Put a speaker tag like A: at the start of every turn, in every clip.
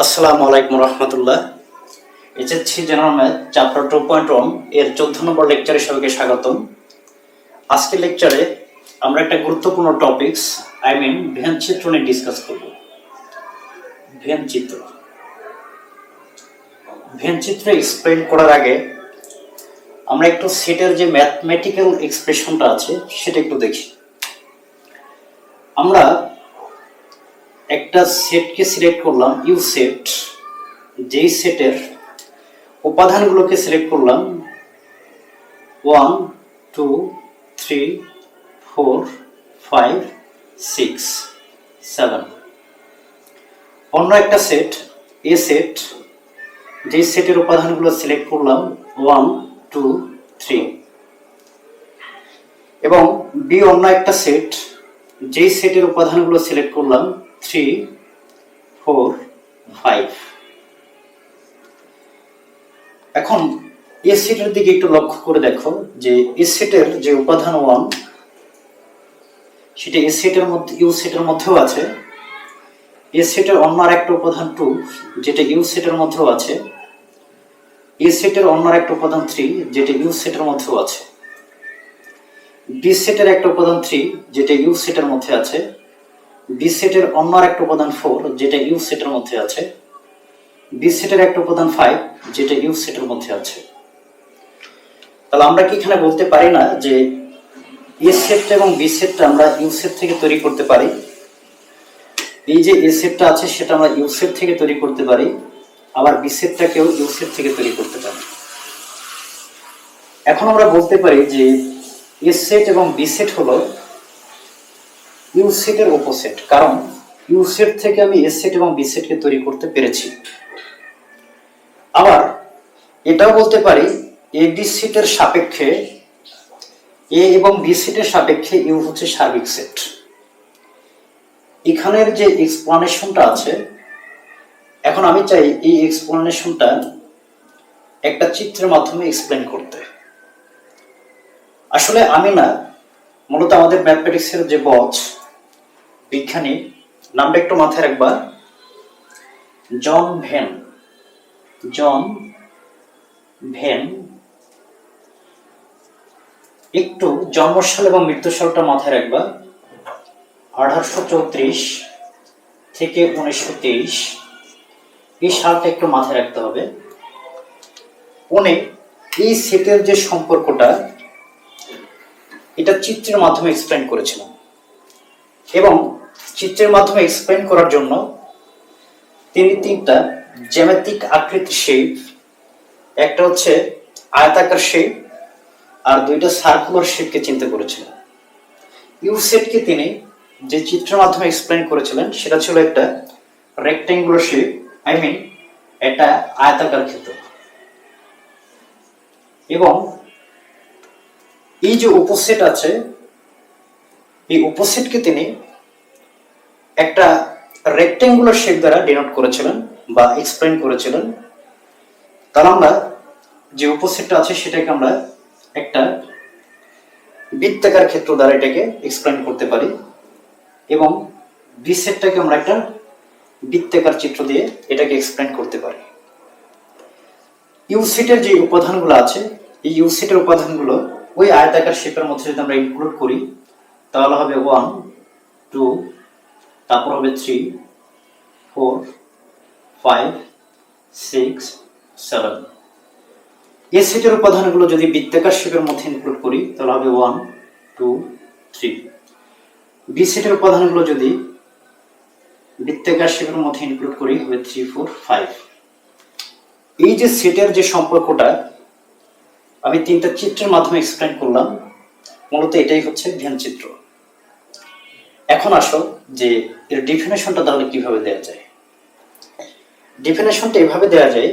A: আসসালামু আলাইকুম রহমতুল্লাহ। HSC general math, chapter two point ওয়ানের চোদ্দ নম্বর লেকচারে সবাইকে স্বাগতম। আজকের লেকচারে আমরা একটা গুরুত্বপূর্ণ টপিকস আই মিন ভেন চিত্র নিয়ে ডিসকাস করব। ভেন চিত্র। ভেন চিত্র এক্সপ্লেন করার আগে আমরা একটু সেটের যে ম্যাথমেটিক্যাল এক্সপ্রেশনটা আছে, সেটা একটু দেখি। আমরা একটা সেটকে সিলেক্ট করলাম ইউ সেট যেই সেটের উপাদানগুলোকে সিলেক্ট করলাম one two three four five six seven অন্য একটা সেট এ সেট যেই সেটের উপাদানগুলো সিলেক্ট করলাম ওয়ান টু থ্রি এবং বি অন্য একটা সেট যেই সেটের উপাদানগুলো সিলেক্ট করলাম থ্রি ফোর ফাইভ এখন এ সেটের দিকে একটু লক্ষ্য করে দেখো যে এ সেটের যে উপাদান ওয়ান সেটা এ মধ্যে ইউ সেটের মধ্যেও আছে। এ সেটের অন্য একটা উপাদান টু যেটা ইউ সেটের মধ্যেও আছে। এ সেটের অন্য আর একটা উপাদান থ্রি যেটা ইউ সেটের মধ্যেও আছে। বি সেটের একটা উপাদান থ্রি যেটা ইউ সেটের মধ্যে আছে। বি সেটের অন্য একটা উপাদান ফোর যেটা ইউ সেটের মধ্যে আছে। বি সেটের একটা উপাদান ফাইভ যেটা ইউ সেটের মধ্যে আছে। তাহলে আমরা কি এখানে বলতে পারি না যে এ সেটটা এবং বি সেটটা আমরা ইউ সেট থেকে তৈরি করতে পারি? এই যে এ সেটটা আছে, সেটা আমরা ইউ সেট থেকে তৈরি করতে পারি। আবার বি সেটটাকেও ইউ সেট থেকে তৈরি করতে পারি। এখন আমরা বলতে পারি যে এ সেট এবং বি সেট হলো ইউ সেটের অপোসিট কারণ ইউ সেট থেকে আমি এস সেট এবং বি সেটকে তৈরি করতে পেরেছি। আবার এটাও বলতে পারি, এ বি সেটের সাপেক্ষে, এ এবং বি সেটের সাপেক্ষে ইউ হচ্ছে সার্বিক সেট। এখানের যে এক্সপ্লানেশনটা আছে, এখন আমি চাই এই এক্সপ্লানেশনটা একটা চিত্রের মাধ্যমে এক্সপ্লেন করতে। আসলে আমি না, মূলত আমাদের ম্যাথমেটিক্সের যে বচ বিজ্ঞানী নামটা একটু মাথায় রাখবা। John Venn. John Venn. একটু জন্মসাল এবং মৃত্যুসালটা মাথায় রাখবা। আঠারোশো চৌত্রিশ থেকে উনিশশো তেইশ। এই সালটা একটু মাথায় রাখতে হবে। উনি এই সেটের যে সম্পর্কটা, এটা চিত্রের মাধ্যমে এক্সপ্লেন করেছিলাম। এবং চিত্রের মাধ্যমে এক্সপ্লেন করার জন্য তিনি তিনটা জ্যামিতিক আকৃতির শেপ একটা হচ্ছে আয়তাকার শেপ আর দুইটা সার্কুলার শেপকে চিন্তা করেছিলেন ইউ সেটকে তিনি যে চিত্রের মাধ্যমে এক্সপ্লেন করেছিলেন, সেটা ছিল একটা রেক্টেঙ্গুলার শেপ আই মিন এটা আয়তাকার ক্ষেত্র। এবং এই যে উপসেট আছে, এই উপসেটকে তিনি একটা রেক্টেঙ্গুলার শেপ দ্বারা ডিনোট করেছিলেন বা এক্সপ্লেন করেছিলেন। তাহলে আমরা যে উপসেটটা আছে সেটাকে আমরা একটা বৃত্তাকার ক্ষেত্র দ্বারা এটাকে এক্সপ্লেন করতে পারি এবং বি সেটটাকে আমরা একটা বৃত্তাকার চিত্র দিয়ে এটাকে এক্সপ্লেন করতে পারি। ইউসিটের যে উপাদানগুলো আছে, এই ইউসিটের উপাদানগুলো ওই আয়তাকার শেপের মধ্যে যদি আমরা ইনক্লুড করি, তাহলে হবে ওয়ান টু তারপর হবে three four five six seven এই সেটের উপাদানগুলো যদি বৃত্তাকার শেপের মধ্যে ইনক্লুড করি, তাহলে হবে ওয়ান টু থ্রি বি সেটের উপাদানগুলো যদি বৃত্তাকার শেপের মধ্যে ইনক্লুড করি, হবে থ্রি ফোর ফাইভ এই যে সেটের যে সম্পর্কটা, আমি তিনটা চিত্রের মাধ্যমে এক্সপ্লেন করলাম, মূলত এটাই হচ্ছে ধ্যান চিত্র এখন আসো যে এর ডিফিনেশনটা তাহলে কীভাবে দেওয়া যায়? ডিফিনেশনটা এভাবে দেওয়া যায়,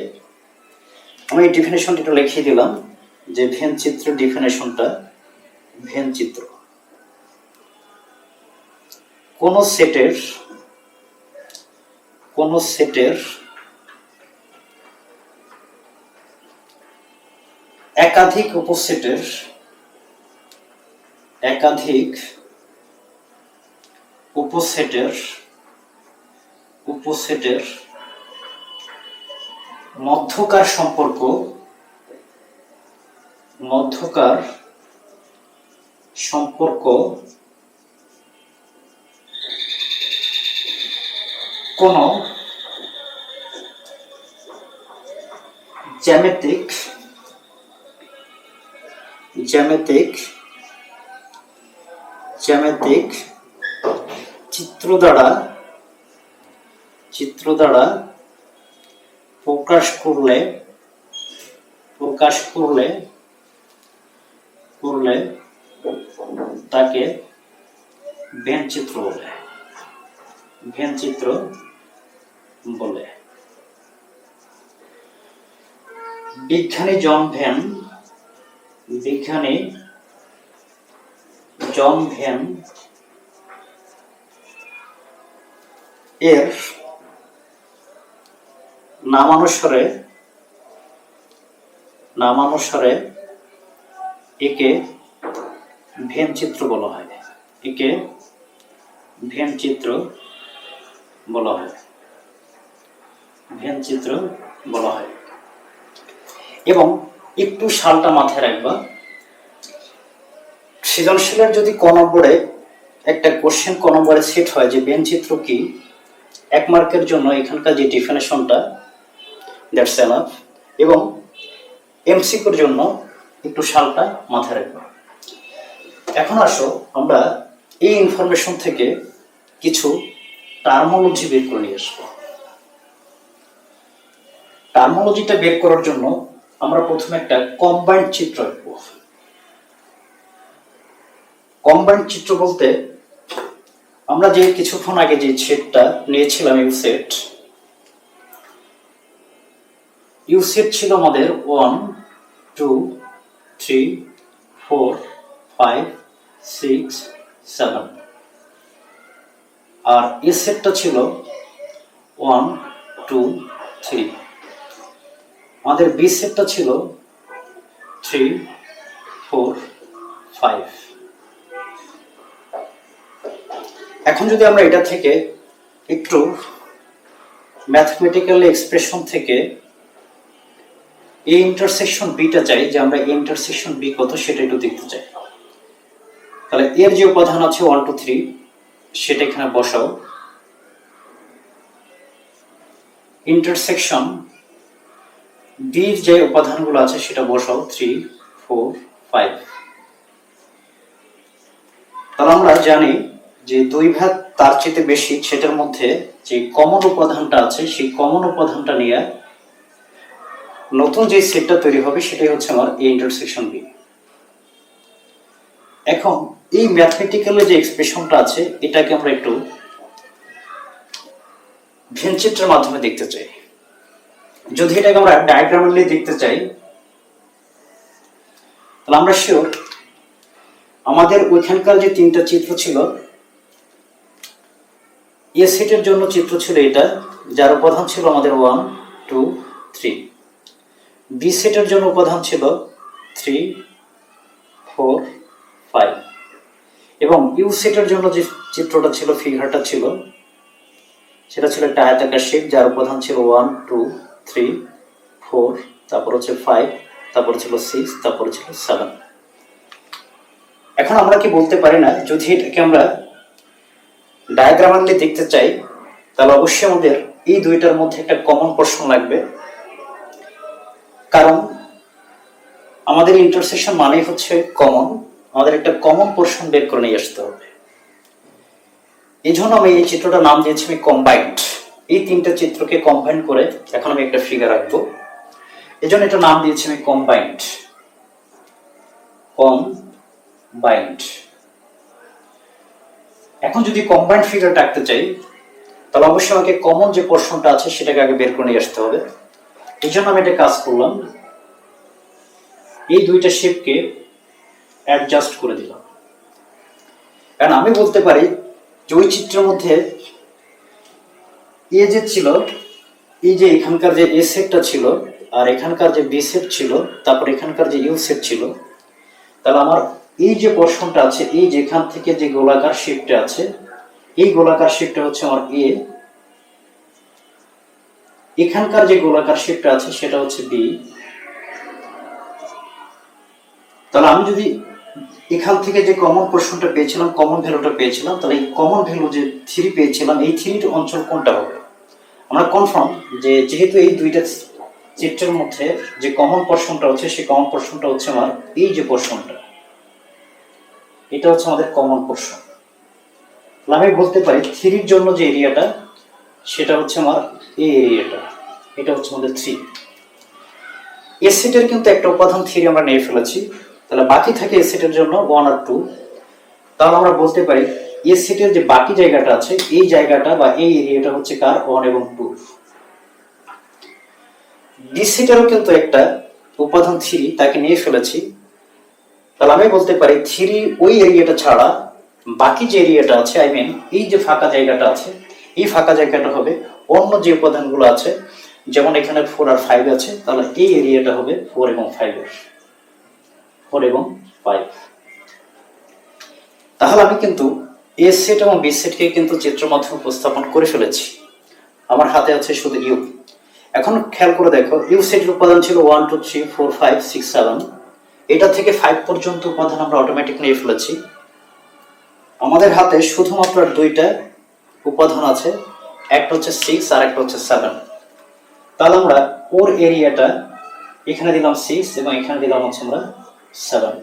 A: আমি এই ডিফিনেশনটা একটু লিখিয়ে দিলাম, যে ভেন চিত্রের ডিফিনেশনটা ভেন চিত্র। কোন সেটের কোন সেটের একাধিক উপসেটের একাধিক উপসেটের উপসেটের মধ্যকার সম্পর্ক মধ্যকার সম্পর্ক কোন জ্যামিতিক জ্যামিতিক জ্যামিতিক চিত্র দ্বারা চিত্র দ্বারা প্রকাশ করলে প্রকাশ করলে করলে তাকে ভেন চিত্র বলে। ভেন চিত্র বলে। বিজ্ঞানী জন ভ্যান বিজ্ঞানী জন ভ্যান এর নামানুসারে নামানুসারে একে ভেন চিত্র বলা হয়। একে ভেন চিত্র বলা হয়। ভেন চিত্র বলা হয়। এবং একটু সালটা মাথায় রাখবা, সৃজনশীলের যদি ক নম্বরে একটা কোশ্চেন ক নম্বরে সেট হয় যে বেন চিত্র কি এক মার্কের জন্য এখানকার যে ডিফিনেশনটা দ্যাটস এনাফ এবং এমসিকিউর জন্য একটু সালটা মাথায় রাখবা। এখন আসো আমরা এই ইনফরমেশন থেকে কিছু টার্মোলজি বের করে নিয়ে আসব। টার্মোলজিটা বের করার জন্য আমরা প্রথমে একটা কম্বাইন্ড চিত্র আঁকবো। কম্বাইন্ড চিত্র বলতে আমরা যে কিছুক্ষণ আগে যে সেটটা নিয়েছিলাম ইউ সেট ইউ সেট ছিল আমাদের one, two, three, four, five, six, seven. R A সেটটা ছিল ওয়ান, টু, থ্রি। আমাদের বি সেটটা ছিল থ্রি, ফোর, ফাইভ। এখন যদি আমরা এটা থেকে একটু ম্যাথমেটিক্যাল এক্সপ্রেশন থেকে এই ইন্টারসেকশন বিটা চাই, যে আমরা ইন্টারসেকশন বি কত সেটা একটু দেখতে চাই। তাহলে এর যে উপাদান আছে ওয়ান টু থ্রি সেটা এখানে বসাও। ইন্টারসেকশন বির যে উপাদানগুলো আছে সেটা বসাও থ্রি ফোর ফাইভ তাহলে আমরা জানি যে দুই ভাগ তার চেয়ে বেশি, সেটার মধ্যে যে কমন উপাদানটা আছে, সেই কমন উপাদানটা নিয়ে নতুন যে সেটটা তৈরি হবে, সেটাই হচ্ছে আমার এ ইন্টারসেকশন বি এখন, এই ম্যাথমেটিক্যালে যে এক্সপ্রেশনটা আছে, এটাকে আমরা একটু ভেনচিত্রের মাধ্যমে দেখতে চাই। যদি এটাকে আমরা ডায়াগ্রামালি দেখতে চাই, তাহলে আমরা শিওর আমাদের ওইখানকার যে তিনটা চিত্র ছিল এ সেটের জন্য চিত্র ছিল এটা, যার উপাদান ছিল আমাদের ওয়ান টু থ্রি বি সেটের জন্য উপাদান ছিল থ্রি ফোর ফাইভ এবং ইউ সেটের জন্য যে চিত্রটা ছিল ফিগারটা ছিল, সেটা ছিল একটা আয়তাকার শেপ যার উপাদান ছিল ওয়ান টু থ্রি ফোর তারপর হচ্ছে ফাইভ তারপর ছিল সিক্স তারপর ছিল সেভেন এখন আমরা কি বলতে পারি না, যদি এটাকে আমরা ডায়াগ্রামালি দেখতে চাই, তাহলে অবশ্যই আমাদের এই দুইটার মধ্যে একটা কমন পোর্শন লাগবে। কারণ আমাদের ইন্টারসেকশন মানেই হচ্ছে কমন আমাদের একটা কমন পোর্শন বের করে নিয়ে আসতে হবে। এই জন্য আমি এই চিত্রটার নাম দিয়েছি, আমি কম্বাইন্ড এই তিনটা চিত্রকে কম্বাইন্ড করে এখন আমি একটা ফিগার আঁকবো। এই জন্য এটা নাম দিয়েছি আমি কম্বাইন্ড কম্বাইন্ড এখন যদি কম্বাইন্ড ফিগারটা আঁকতে চাই, তাহলে অবশ্যই আমাকে কমন যে পোর্শনটা আছে সেটাকে আগে বের করে নিয়ে আসতে হবে। এই জন্য আমি এটা কাজ করলাম। এই দুইটা শেপকে অ্যাডজাস্ট করে দিলাম। কারণ আমি বলতে পারি যে ওই চিত্রের মধ্যে এ যে ছিল, এই যে এখানকার যে এ সেটটা ছিল আর এখানকার যে বি সেট ছিল, তারপর এখানকার যে ইউ সেট ছিল, তাহলে আমার এই যে পোর্শনটা আছে এই যেখান থেকে যে গোলাকার শেপটা আছে এই গোলাকার শেপটা হচ্ছে আমার এ এখানকার যে গোলাকার শেপটা আছে সেটা হচ্ছে বি তাহলে আমি যদি এখান থেকে যে কমন পোর্শনটা পেয়েছিলাম কমন ভ্যালুটা পেয়েছিলাম তাহলে এই কমন ভ্যালু যে থ্রি পেয়েছিলাম এই থ্রির অঞ্চল কোনটা হবে আমরা কনফার্ম যে যেহেতু এই দুইটা চিত্রের মধ্যে যে কমন পোর্শনটা হচ্ছে সেই কমন পোর্শনটা হচ্ছে আমার এই যে পোর্শনটা এটা হচ্ছে আমাদের কমন পোর্শন আমি বলতে পারি থ্রির জন্য যে এরিয়াটা সেটা হচ্ছে আমার এই এরিয়াটা এটা হচ্ছে আমাদের থ্রি এ সেটের কিন্তু একটা উপাদান থ্রি আমরা নিয়ে ফেলেছি। তাহলে বাকি থাকে এ সেটের জন্য ওয়ান আর টু তাহলে আমরা বলতে পারি এ সেটের যে বাকি জায়গাটা আছে, এই জায়গাটা বা এই এরিয়াটা হচ্ছে কার? ওয়ান এবং টু ডি সেটেরও কিন্তু একটা উপাদান থ্রি তাকে নিয়ে ফেলেছি। তাহলে আমি বলতে পারি থ্রি, ওই এরিয়াটা ছাড়া বাকি যে এরিয়াটা আছে আই মিন এই যে ফাঁকা জায়গাটা আছে, এই ফাঁকা জায়গাটা হবে অন্য যে উপাদানগুলো আছে, যেমন এখানে ফোর আর ফাইভ আছে, তাহলে এই এরিয়াটা হবে ফোর এবং ফাইভের ফোর এবং ফাইভ তাহলে আমি কিন্তু এ সেট এবং বি সেটকে কিন্তু চিত্র মাধ্যমে উপস্থাপন করে ফেলেছি। আমার হাতে আছে শুধু ইউ এখন খেয়াল করে দেখো ইউ সেটের উপাদান ছিল one two three four five six seven এটা থেকে ফাইভ পর্যন্ত উপাদান আমরা অটোমেটিক নিয়ে ফেলেছি। আমাদের হাতে শুধুমাত্র দুইটা উপাদান আছে, একটা হচ্ছে সিক্স আর একটা হচ্ছে সেভেন তাহলে আমরা ওর এরিয়াটা এখানে দিলাম সিক্স এবং এখানে দিলাম হচ্ছে আমরা সেভেন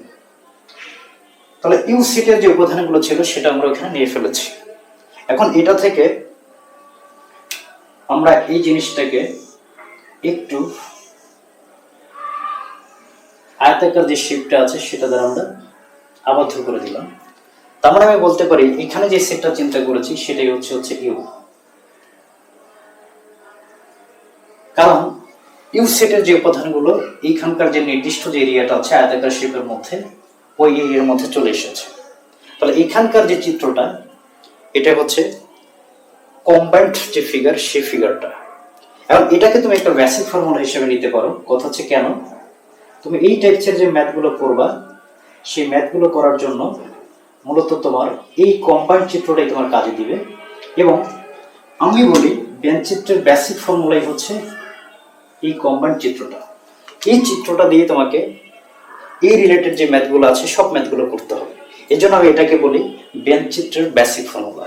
A: তাহলে ইউ সিটের যে উপাদানগুলো ছিল সেটা আমরা ওখানে নিয়ে ফেলেছি। এখন এটা থেকে আমরা এই জিনিসটাকে একটু আয়তাকার যে শেপটা আছে, সেটা দ্বারা আমরা আবদ্ধ করে দিলাম। তার মানে আমি বলতে পারি, এখানে যে সেটটা চিন্তা করেছি, সেটাই হচ্ছে হচ্ছে ইউ কারণ ইউ সেটের যে উপাদানগুলো, এইখানকার যে নির্দিষ্ট যে এরিয়াটা আছে, আয়তাকার শেপের মধ্যে, ওই এরিয়ার মধ্যে চলে এসেছে। তাহলে এখানকার যে চিত্রটা, এটা হচ্ছে কম্বাইন্ড যে ফিগার সেই ফিগারটা এখন এটাকে তুমি একটা বেসিক ফর্মুলা হিসেবে নিতে পারো। কথা হচ্ছে কেন? তুমি এই টাইপসের যে ম্যাথগুলো করবা, সেই ম্যাথগুলো করার জন্য মূলত তোমার এই কম্বাইন্ড চিত্রটাই তোমার কাজে দিবে। এবং আমি বলি চিত্রের বেসিক ফর্মুলাই হচ্ছে এই কম্বাইন্ড চিত্রটা। এই চিত্রটা দিয়ে তোমাকে এই রিলেটেড যে ম্যাথগুলো আছে, সব ম্যাথগুলো করতে হবে। এই জন্য আমি এটাকে বলি চিত্রের বেসিক ফর্মুলা